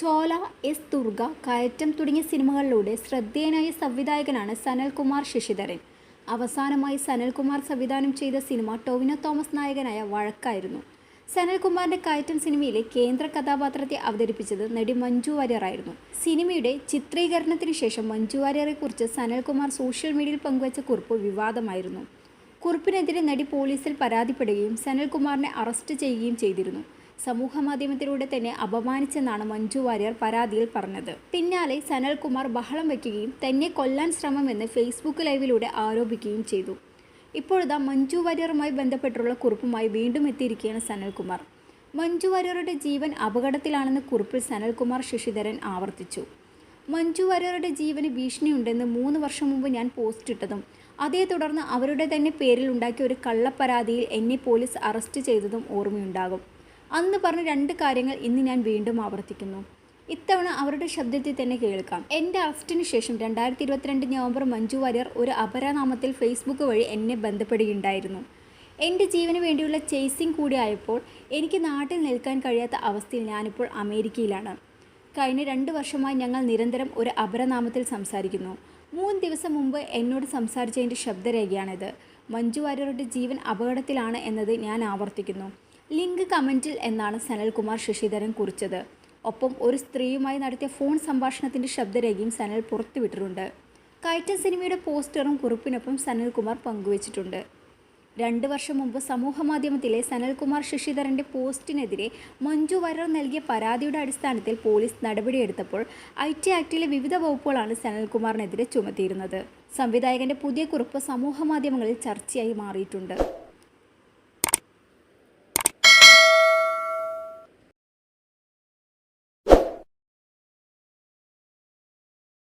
ചോല S Durga കയറ്റം തുടങ്ങിയ സിനിമകളിലൂടെ ശ്രദ്ധേയനായ സംവിധായകനാണ് സനൽകുമാർ ശശിധരൻ. അവസാനമായി സനൽകുമാർ സംവിധാനം ചെയ്ത സിനിമ ടോവിനോ തോമസ് നായകനായ വഴക്കായിരുന്നു. സനൽകുമാറിന്റെ കയറ്റം സിനിമയിലെ കേന്ദ്ര കഥാപാത്രത്തെ അവതരിപ്പിച്ചത് നടി മഞ്ജു വാര്യറായിരുന്നു സിനിമയുടെ ചിത്രീകരണത്തിന് ശേഷം മഞ്ജു വാര്യറെക്കുറിച്ച് സനൽകുമാർ സോഷ്യൽ മീഡിയയിൽ പങ്കുവച്ച കുറിപ്പ് വിവാദമായിരുന്നു. കുറിപ്പിനെതിരെ നടി പോലീസിൽ പരാതിപ്പെടുകയും സനൽകുമാറിനെ അറസ്റ്റ് ചെയ്യുകയും ചെയ്തിരുന്നു. സമൂഹ മാധ്യമത്തിലൂടെ തന്നെ അപമാനിച്ചെന്നാണ് മഞ്ജു വാര്യർ പരാതിയിൽ പറഞ്ഞത്. പിന്നാലെ സനൽകുമാർ ബഹളം വയ്ക്കുകയും തന്നെ കൊല്ലാൻ ശ്രമമെന്ന് ഫേസ്ബുക്ക് ലൈവിലൂടെ ആരോപിക്കുകയും ചെയ്തു. ഇപ്പോഴത്തെ മഞ്ജു വാര്യറുമായി ബന്ധപ്പെട്ടുള്ള കുറിപ്പുമായി വീണ്ടും എത്തിയിരിക്കുകയാണ് സനൽകുമാർ. മഞ്ജു വാര്യറുടെ ജീവൻ അപകടത്തിലാണെന്ന് കുറിപ്പിൽ സനൽകുമാർ ശശിധരൻ ആവർത്തിച്ചു. മഞ്ജു വാര്യറുടെ ജീവന് ഭീഷണിയുണ്ടെന്ന് മൂന്ന് വർഷം മുമ്പ് ഞാൻ പോസ്റ്റ് ഇട്ടതും അതേ തുടർന്ന് അവരുടെ തന്നെ പേരിൽ ഉണ്ടാക്കിയ ഒരു കള്ളപ്പരാതിയിൽ എന്നെ പോലീസ് അറസ്റ്റ് ചെയ്തതും ഓർമ്മയുണ്ടാകും. അന്ന് പറഞ്ഞ രണ്ട് കാര്യങ്ങൾ ഇന്ന് ഞാൻ വീണ്ടും ആവർത്തിക്കുന്നു. ഇത്തവണ അവരുടെ ശബ്ദത്തിൽ തന്നെ കേൾക്കാം. എന്റെ അറസ്റ്റിന് ശേഷം രണ്ടായിരത്തി ഇരുപത്തിരണ്ട് നവംബർ മഞ്ജു വാര്യർ ഒരു അപരനാമത്തിൽ ഫേസ്ബുക്ക് വഴി എന്നെ ബന്ധപ്പെടുകയുണ്ടായിരുന്നു. എന്റെ ജീവന് വേണ്ടിയുള്ള ചേസിംഗ് കൂടി ആയപ്പോൾ എനിക്ക് നാട്ടിൽ നിൽക്കാൻ കഴിയാത്ത അവസ്ഥയിൽ ഞാനിപ്പോൾ അമേരിക്കയിലാണ്. കഴിഞ്ഞ രണ്ട് വർഷമായി ഞങ്ങൾ നിരന്തരം ഒരു അപരനാമത്തിൽ സംസാരിക്കുന്നു. മൂന്ന് ദിവസം മുമ്പ് എന്നോട് സംസാരിച്ചതിന്റെ ശബ്ദരേഖയാണിത്. മഞ്ജു വാര്യരുടെ ജീവൻ അപകടത്തിലാണ് എന്നത് ഞാൻ ആവർത്തിക്കുന്നു. ലിങ്ക് കമന്റിൽ എന്നാണ് സനൽകുമാർ ശശിധരൻ കുറിച്ചത്. ഒപ്പം ഒരു സ്ത്രീയുമായി നടത്തിയ ഫോൺ സംഭാഷണത്തിന്റെ ശബ്ദരേഖയും സനൽ പുറത്തുവിട്ടിട്ടുണ്ട്. കയറ്റം സിനിമയുടെ പോസ്റ്ററും കുറിപ്പിനൊപ്പം സനൽകുമാർ പങ്കുവച്ചിട്ടുണ്ട്. രണ്ട് വർഷം മുമ്പ് സമൂഹമാധ്യമത്തിലെ സനൽകുമാർ ശശിധരന്റെ പോസ്റ്റിനെതിരെ മഞ്ജു വരർ നൽകിയ പരാതിയുടെ അടിസ്ഥാനത്തിൽ പോലീസ് നടപടിയെടുത്തപ്പോൾ ഐ ടി ആക്ടിലെ വിവിധ വകുപ്പുകളാണ് സനൽകുമാറിനെതിരെ ചുമത്തിയിരുന്നത്. സംവിധായകന്റെ പുതിയ കുറിപ്പ് സമൂഹമാധ്യമങ്ങളിൽ ചർച്ചയായി മാറിയിട്ടുണ്ട്.